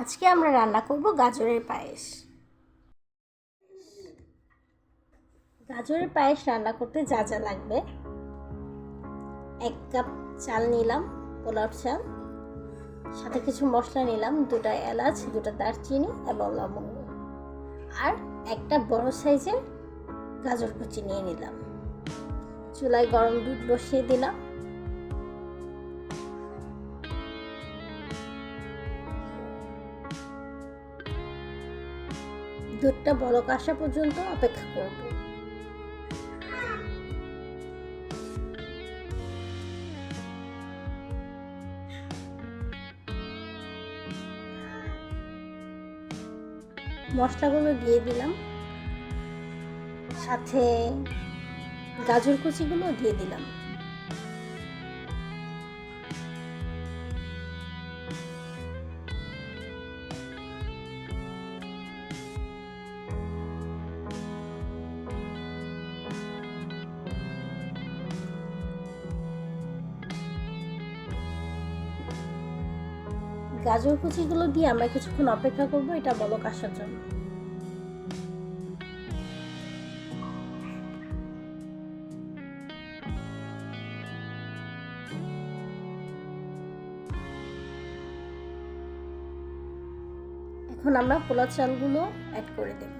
আজকে আমরা রান্না করব গাজরের পায়েস। গাজরের পায়েস রান্না করতে যা যা লাগবে। এক কাপ চাল নিলাম পোলাও চাল, সাথে কিছু মশলা নিলাম, দুটা এলাচ, দুটা দারচিনি এবং লবঙ্গ। আর একটা বড় সাইজের গাজর কুচি নিয়ে নিলাম। চুলায় গরম দুধ বসিয়ে দিলাম। দুধটা বলক আসা পর্যন্ত অপেক্ষা করব। মশলাগুলো দিয়ে দিলাম। সাথে গাজর কুচিগুলো দিয়ে দিলাম। গাজর কুচিগুলো দিয়ে আমরা কিছুক্ষণ অপেক্ষা করব, এটা বলক আসার জন্য। এখন আমরা পোলা চালগুলো অ্যাড করে দেব।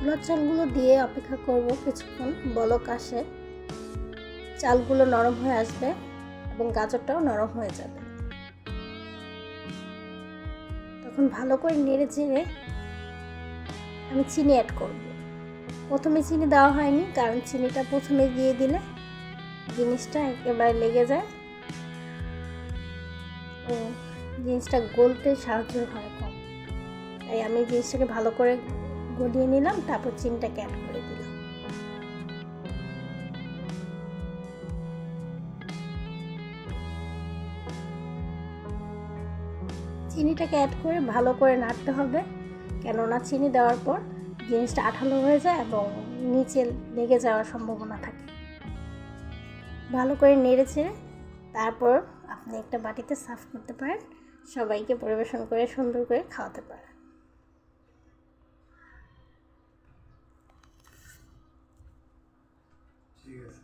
পোলা চালগুলো দিয়ে অপেক্ষা করব কিছুক্ষণ। বলক আসে। চালগুলো নরম হয়ে আসবে এবং গাজরটাও নরম হয়ে যাবে। তখন ভালো করে নেড়ে চেড়ে আমি চিনি অ্যাড করব। প্রথমে চিনি দেওয়া হয়নি, কারণ চিনিটা প্রথমে দিয়ে দিলে জিনিসটা একেবারে লেগে যায়। ও, জিনিসটা গলতে সাহায্য হয় কম। তাই আমি জিনিসটাকে ভালো করে গলিয়ে নিলাম, তারপর চিনিটাকে অ্যাড করে দিলাম। চিনিটাকে অ্যাড করে ভালো করে নাড়তে হবে, কেননা চিনি দেওয়ার পর জিনিসটা আঠালো হয়ে যায় এবং নিচে লেগে যাওয়ার সম্ভাবনা থাকে। ভালো করে নেড়ে চেড়ে তারপর আপনি একটা বাটিতে সার্ভ করতে পারেন, সবাইকে পরিবেশন করে সুন্দর করে খাওয়াতে পারেন। ঠিক আছে